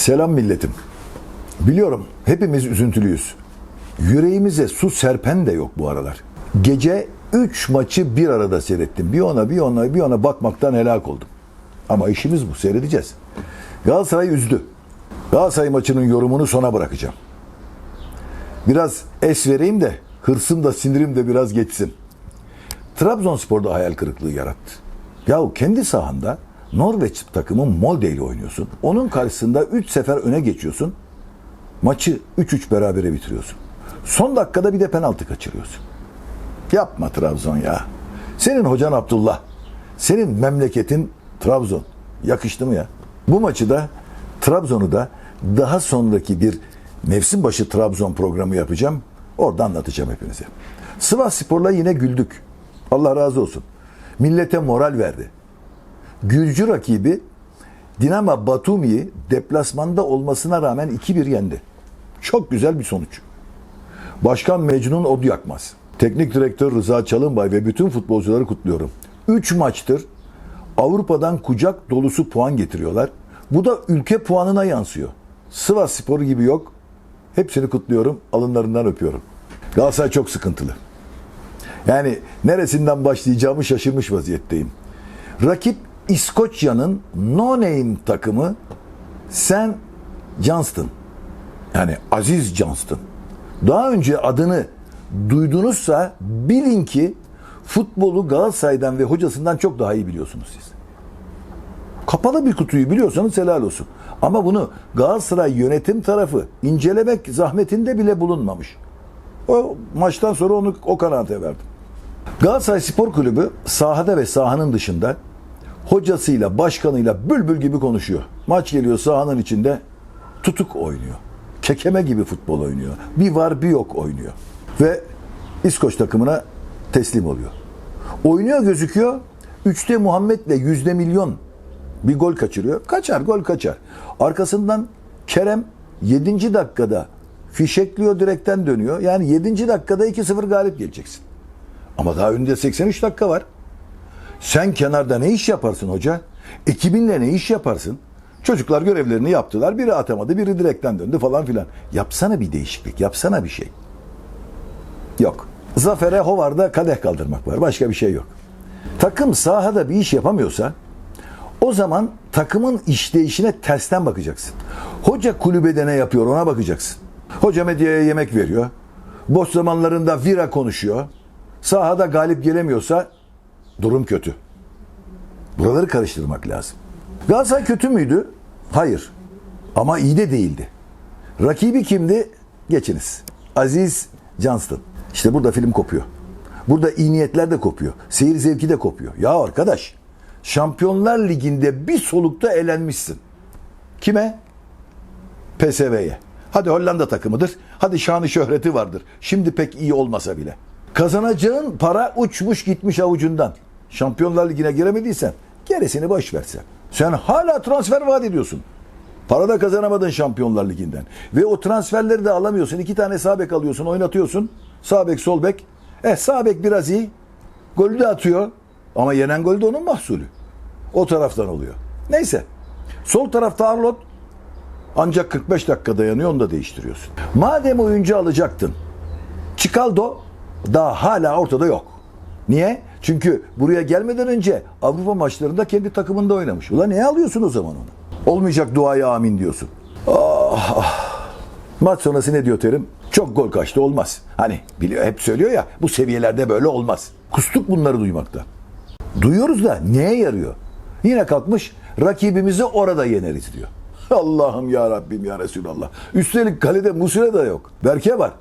Selam milletim. Biliyorum hepimiz üzüntülüyüz. Yüreğimize su serpen de yok bu aralar. Gece 3 maçı bir arada seyrettim. Bir ona bir ona bir ona bakmaktan helak oldum. Ama işimiz bu seyredeceğiz. Galatasaray üzdü. Galatasaray maçının yorumunu sona bırakacağım. Biraz es vereyim de hırsım da sinirim de biraz geçsin. Trabzonspor'da hayal kırıklığı yarattı. Yahu kendi sahanda Norveç takımı Molde ile oynuyorsun. Onun karşısında 3 sefer öne geçiyorsun. Maçı 3-3 berabere bitiriyorsun. Son dakikada bir de penaltı kaçırıyorsun. Yapma Trabzon ya. Senin hocan Abdullah. Senin memleketin Trabzon. Yakıştı mı ya? Bu maçı da Trabzon'u da daha sonraki bir mevsim başı Trabzon programı yapacağım. Orada anlatacağım hepinize. Sivas Spor'la yine güldük. Allah razı olsun. Millete moral verdi. Gürcü rakibi Dinamo Batumi'yi deplasmanda olmasına rağmen 2-1 yendi. Çok güzel bir sonuç. Başkan Mecnun Od Yakmaz. Teknik direktör Rıza Çalınbay ve bütün futbolcuları kutluyorum. 3 maçtır Avrupa'dan kucak dolusu puan getiriyorlar. Bu da ülke puanına yansıyor. Sivas Sporu gibi yok. Hepsini kutluyorum. Alınlarından öpüyorum. Galatasaray çok sıkıntılı. Yani neresinden başlayacağımı şaşırmış vaziyetteyim. Rakip İskoçya'nın no name takımı Sen Johnston. Yani Aziz Johnston. Daha önce adını duydunuzsa bilin ki futbolu Galatasaray'dan ve hocasından çok daha iyi biliyorsunuz siz. Kapalı bir kutuyu biliyorsanız helal olsun. Ama bunu Galatasaray yönetim tarafı incelemek zahmetinde bile bulunmamış. O maçtan sonra onu o kanaate verdim. Galatasaray Spor Kulübü sahada ve sahanın dışında hocasıyla, başkanıyla bülbül gibi konuşuyor. Maç geliyor sahanın içinde tutuk oynuyor. Kekeme gibi futbol oynuyor. Bir var bir yok oynuyor. Ve İskoç takımına teslim oluyor. Oynuyor gözüküyor. Üçte Muhammed'le yüzde milyon bir gol kaçırıyor. Kaçar gol kaçar. Arkasından Kerem 7. dakikada fişekliyor direkten dönüyor. Yani 7. dakikada 2-0 galip geleceksin. Ama daha önünde 83 dakika var. Sen kenarda ne iş yaparsın hoca? Ekibinle ne iş yaparsın? Çocuklar görevlerini yaptılar. Biri atamadı, biri direkten döndü falan filan. Yapsana bir değişiklik, yapsana bir şey. Yok. Zafer'e Hovar'da kadeh kaldırmak var. Başka bir şey yok. Takım sahada bir iş yapamıyorsa o zaman takımın işleyişine tersten bakacaksın. Hoca kulübede ne yapıyor ona bakacaksın. Hoca medyaya yemek veriyor. Boş zamanlarında vira konuşuyor. Sahada galip gelemiyorsa durum kötü. Buraları karıştırmak lazım. Galatasaray kötü müydü? Hayır. Ama iyi de değildi. Rakibi kimdi? Geçiniz. Aziz Johnston. İşte burada film kopuyor. Burada iyi niyetler de kopuyor. Seyir zevki de kopuyor. Ya arkadaş, Şampiyonlar Ligi'nde bir solukta elenmişsin. Kime? PSV'ye. Hadi Hollanda takımıdır. Hadi şanı şöhreti vardır. Şimdi pek iyi olmasa bile. Kazanacağın para uçmuş gitmiş avucundan. Şampiyonlar Ligi'ne giremediysen gerisini boş versen. Sen hala transfer vaat ediyorsun. Para da kazanamadın Şampiyonlar Ligi'nden. Ve o transferleri de alamıyorsun. İki tane sağ bek alıyorsun, oynatıyorsun. Sağ bek, sol bek. Eh sağ bek biraz iyi. Golü de atıyor. Ama yenen gol de onun mahsulü. O taraftan oluyor. Neyse. Sol tarafta Arlot ancak 45 dakika dayanıyor onu da değiştiriyorsun. Madem oyuncu alacaktın. Çikaldo daha hala ortada yok. Niye? Çünkü buraya gelmeden önce Avrupa maçlarında kendi takımında oynamış. Ulan niye alıyorsun o zaman onu? Olmayacak duaya amin diyorsun. Ah, ah. Maç sonrası ne diyor Terim? Çok gol kaçtı olmaz. Hani biliyor hep söylüyor ya bu seviyelerde böyle olmaz. Kustuk bunları duymakta. Duyuyoruz da neye yarıyor? Yine kalkmış rakibimizi orada yeneriz diyor. Allah'ım ya Rabbim ya Resulallah. Üstelik kalede Musire de yok. Berke var.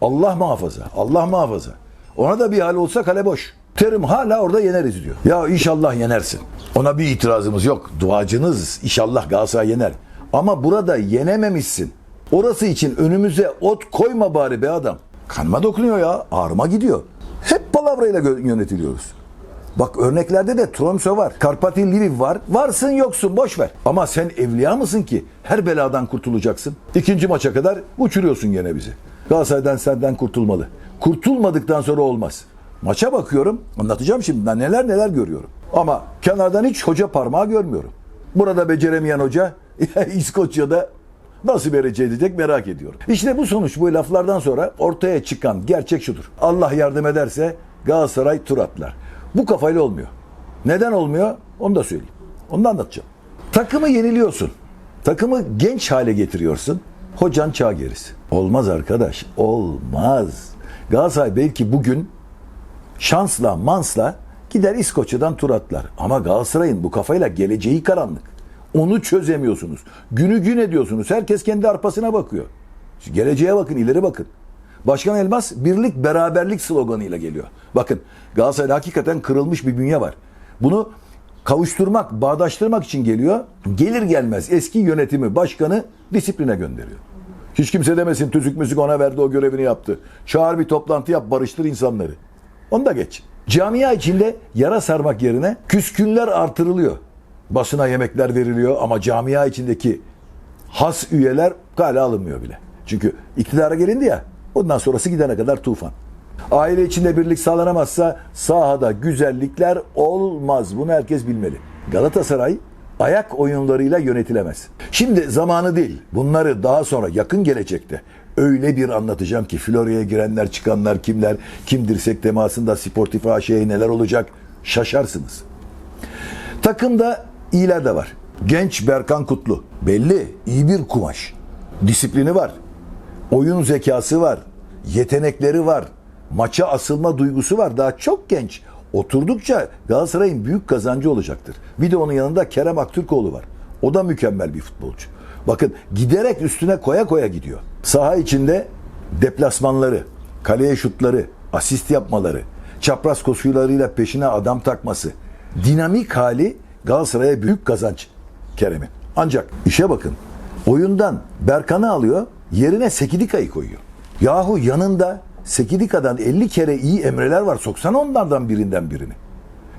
Allah muhafaza. Allah muhafaza. Ona da bir hal olsa kale boş. Terim hala orada yeneriz diyor. Ya inşallah yenersin. Ona bir itirazımız yok. Duacınız inşallah Galatasaray yener. Ama burada yenememişsin. Orası için önümüze ot koyma bari be adam. Kanma dokunuyor ya. Ağrıma gidiyor. Hep palavrayla yönetiliyoruz. Bak örneklerde de Tromsø var. Karpati Lviv var. Varsın yoksun boş ver. Ama sen evliya mısın ki her beladan kurtulacaksın? İkinci maça kadar uçuruyorsun gene bizi. Galatasaray'dan senden kurtulmalı. Kurtulmadıktan sonra olmaz. Maça bakıyorum. Anlatacağım şimdi ben neler neler görüyorum. Ama kenardan hiç hoca parmağı görmüyorum. Burada beceremeyen hoca İskoçya'da Nasıl vereceği diyecek merak ediyorum. İşte bu sonuç bu laflardan sonra ortaya çıkan gerçek şudur. Allah yardım ederse Galatasaray tur atlar. Bu kafayla olmuyor. Neden olmuyor? Onu da söyleyeyim. Onu da anlatacağım. Takımı yeniliyorsun. Takımı genç hale getiriyorsun. Hocan çağ gerisi. Olmaz arkadaş. Olmaz. Galatasaray belki bugün şansla mansla gider İskoçya'dan tur atlar. Ama Galatasaray'ın bu kafayla geleceği karanlık. Onu çözemiyorsunuz. Günü gün ediyorsunuz. Herkes kendi arpasına bakıyor. Geleceğe bakın, ileri bakın. Başkan Elmas birlik beraberlik sloganıyla geliyor. Bakın Galatasaray'da hakikaten kırılmış bir bünye var. Bunu kavuşturmak, bağdaştırmak için geliyor. Gelir gelmez eski yönetimi, başkanı disipline gönderiyor. Hiç kimse demesin tüzük müzik ona verdi o görevini yaptı. Çağır bir toplantı yap barıştır insanları. Onu da geç. Camia içinde yara sarmak yerine küskünler artırılıyor. Basına yemekler veriliyor ama camia içindeki has üyeler kale alınmıyor bile. Çünkü iktidara gelindi ya ondan sonrası gidene kadar tufan. Aile içinde birlik sağlanamazsa sahada güzellikler olmaz. Bunu herkes bilmeli. Galatasaray ayak oyunlarıyla yönetilemez. Şimdi zamanı değil. Bunları daha sonra yakın gelecekte öyle bir anlatacağım ki Florya'ya girenler çıkanlar kimler, kim dirsek temasında sportif AŞ'ye neler olacak şaşarsınız. Takımda iyiler de var. Genç Berkan Kutlu. Belli. iyi bir kumaş. Disiplini var. Oyun zekası var. Yetenekleri var. Maça asılma duygusu var. Daha çok genç. Oturdukça Galatasaray'ın büyük kazancı olacaktır. Bir de onun yanında Kerem Aktürkoğlu var. O da mükemmel bir futbolcu. Bakın giderek üstüne koya koya gidiyor. Saha içinde deplasmanları, kaleye şutları, asist yapmaları, çapraz koşularıyla peşine adam takması, dinamik hali Galatasaray'a büyük kazanç Kerem'in. Ancak işe bakın. Oyundan Berkan'ı alıyor, yerine Sekidika'yı koyuyor. Yahu yanında Sekidika'dan 50 kere iyi emreler var. Soksana onlardan birinden birini.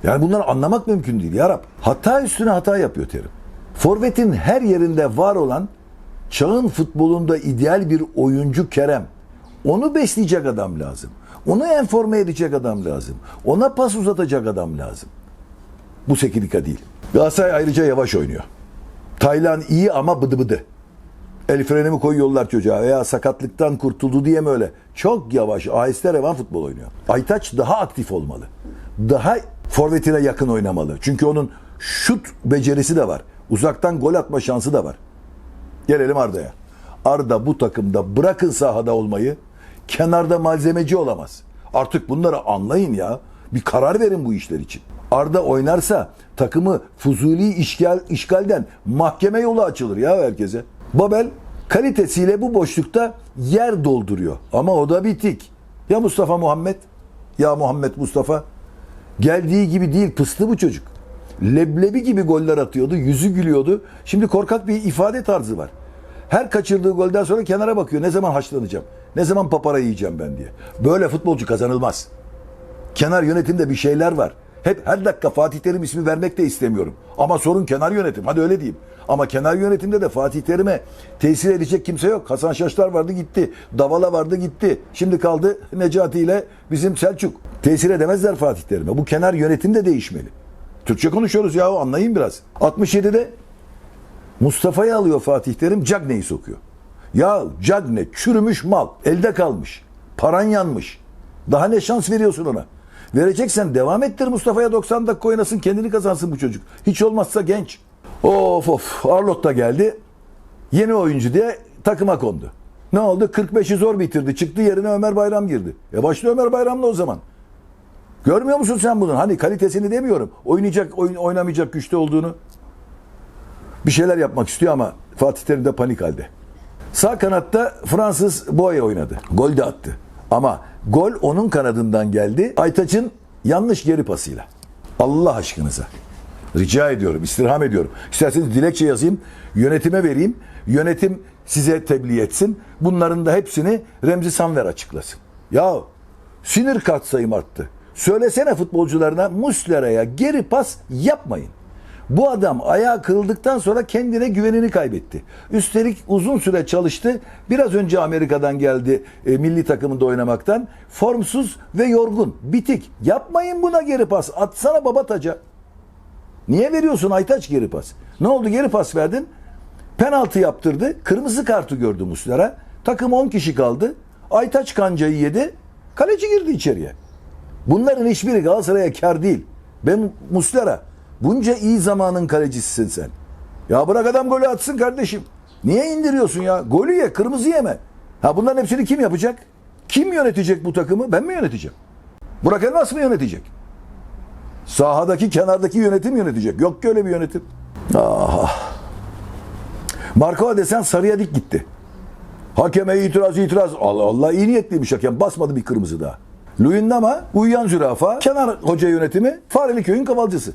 Yani bunları anlamak mümkün değil ya Rab. Hata üstüne hata yapıyor Terim. Forvet'in her yerinde var olan çağın futbolunda ideal bir oyuncu Kerem. Onu besleyecek adam lazım. Onu enforme edecek adam lazım. Ona pas uzatacak adam lazım. Bu Sekidika değil. Galatasaray ayrıca yavaş oynuyor. Taylan iyi ama bıdı bıdı. El freni mi koyuyorlar çocuğa veya sakatlıktan kurtuldu diye mi öyle? Çok yavaş, aheste revan futbol oynuyor. Aytaç daha aktif olmalı. Daha forvetine yakın oynamalı. Çünkü onun şut becerisi de var. Uzaktan gol atma şansı da var. Gelelim Arda'ya. Arda bu takımda bırakın sahada olmayı, kenarda malzemeci olamaz. Artık bunları anlayın ya. Bir karar verin bu işler için. Arda oynarsa takımı fuzuli işgal, işgalden mahkeme yolu açılır ya herkese. Babel kalitesiyle bu boşlukta yer dolduruyor. Ama o da bitik. Ya Mustafa Muhammed? Ya Muhammed Mustafa? Geldiği gibi değil pıstı bu çocuk. Leblebi gibi goller atıyordu. Yüzü gülüyordu. Şimdi korkak bir ifade tarzı var. Her kaçırdığı golden sonra kenara bakıyor. Ne zaman haşlanacağım? Ne zaman papara yiyeceğim ben diye. Böyle futbolcu kazanılmaz. Kenar yönetimde bir şeyler var. Hep her dakika Fatih Terim ismi vermek de istemiyorum. Ama sorun kenar yönetim. Hadi öyle diyeyim. Ama kenar yönetimde de Fatih Terim'e tesir edecek kimse yok. Hasan Şaşlar vardı gitti. Davala vardı gitti. Şimdi kaldı Necati ile bizim Selçuk. Tesir edemezler Fatih Terim'e. Bu kenar yönetim de değişmeli. Türkçe konuşuyoruz ya anlayın biraz. 67'de Mustafa'yı alıyor Fatih Terim, Cagney'i sokuyor. Ya Cagne çürümüş mal, elde kalmış. Paran yanmış. Daha ne şans veriyorsun ona? Vereceksen devam ettir Mustafa'ya 90 dakika oynasın, kendini kazansın bu çocuk. Hiç olmazsa genç. Of of, Arlott da geldi. Yeni oyuncu diye takıma kondu. Ne oldu? 45'i zor bitirdi. Çıktı yerine Ömer Bayram girdi. E başla Ömer Bayram'la o zaman. Görmüyor musun sen bunun? Hani kalitesini demiyorum. Oynayacak, oyun, oynamayacak güçte olduğunu. Bir şeyler yapmak istiyor ama Fatih Terim de panik halde. Sağ kanatta Fransız Boye oynadı. Gol de attı. Ama gol onun kanadından geldi. Aytaç'ın yanlış geri pasıyla. Allah aşkınıza. Rica ediyorum, istirham ediyorum. İsterseniz dilekçe yazayım, yönetime vereyim. Yönetim size tebliğ etsin. Bunların da hepsini Remzi Sanver açıklasın. Ya sinir katsayım arttı. Söylesene futbolcularına Muslera'ya geri pas yapmayın. Bu adam ayağı kırıldıktan sonra kendine güvenini kaybetti. Üstelik uzun süre çalıştı. Biraz önce Amerika'dan geldi e, milli takımında oynamaktan. Formsuz ve yorgun. Bitik. Yapmayın buna geri pas. Atsana baba taca. Niye veriyorsun Aytaç geri pas? Ne oldu geri pas verdin? Penaltı yaptırdı. Kırmızı kartı gördü Muslera. Takım 10 kişi kaldı. Aytaç kancayı yedi. Kaleci girdi içeriye. Bunların hiçbiri Galatasaray'a kar değil. Ben Muslera bunca iyi zamanın kalecisisin sen. Ya bırak adam golü atsın kardeşim. Niye indiriyorsun ya? Golü ye, kırmızı yeme. Ha bunların hepsini kim yapacak? Kim yönetecek bu takımı? Ben mi yöneteceğim? Burak Elmas mı yönetecek? Sahadaki kenardaki yönetim yönetecek. Yok ki öyle bir yönetim. Ah. Markova desen sarıya dik gitti. Hakeme itiraz itiraz. Allah Allah iyi niyetliymiş hakem. Basmadı bir kırmızı daha. Luyendama uyuyan zürafa. Kenar hoca yönetimi Fareli köyün kavalcısı.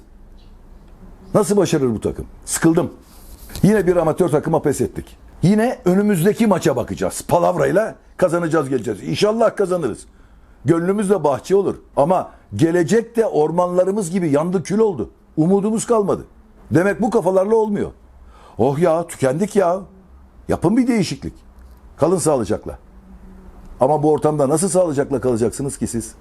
Nasıl başarır bu takım? Sıkıldım. Yine bir amatör takıma pes ettik. Yine önümüzdeki maça bakacağız. Palavrayla kazanacağız geleceğiz. İnşallah kazanırız. Gönlümüz de bahçe olur. Ama gelecekte ormanlarımız gibi yandı kül oldu. Umudumuz kalmadı. Demek bu kafalarla olmuyor. Oh ya tükendik ya. Yapın bir değişiklik. Kalın sağlıcakla. Ama bu ortamda nasıl sağlıcakla kalacaksınız ki siz?